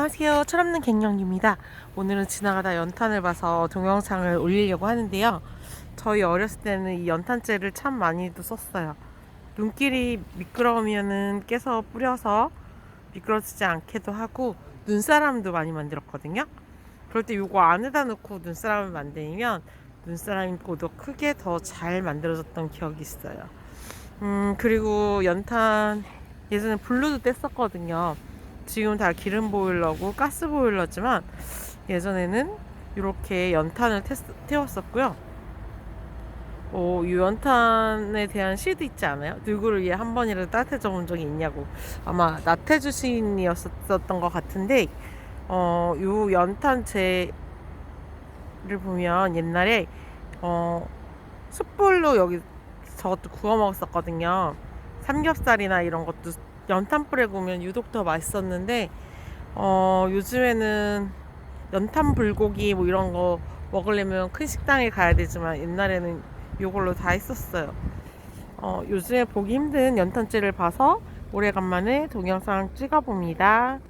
안녕하세요. 철없는 갱년입니다. 오늘은 지나가다 연탄을 봐서 동영상을 올리려고 하는데요. 저희 어렸을 때는 이 연탄재를 참 많이도 썼어요. 눈길이 미끄러우면은 깨서 뿌려서 미끄러지지 않게도 하고 눈사람도 많이 만들었거든요. 그럴 때 이거 안에다 넣고 눈사람을 만들면 눈사람보다 크게 더 잘 만들어졌던 기억이 있어요. 음 그리고 연탄 예전에 블루도 뗐었거든요. 지금 다 기름 보일러고 가스 보일러지만 예전에는 이렇게 연탄을 태, 태웠었고요. 어, 이 연탄에 대한 시도 있지 않아요? 누구를 위해 한 번이라도 따뜻해져 본 적이 있냐고 아마 나태주 시인이었었던 것 같은데 어, 요 연탄재를 보면 옛날에 어, 숯불로 여기 저것도 구워 먹었었거든요. 삼겹살이나 이런 것도 연탄불에 구우면 유독 더 맛있었는데 어, 요즘에는 연탄 불고기 뭐 이런 거 먹으려면 큰 식당에 가야 되지만 옛날에는 이걸로 다 했었어요. 어, 요즘에 보기 힘든 연탄재를 봐서 오래간만에 동영상 찍어봅니다.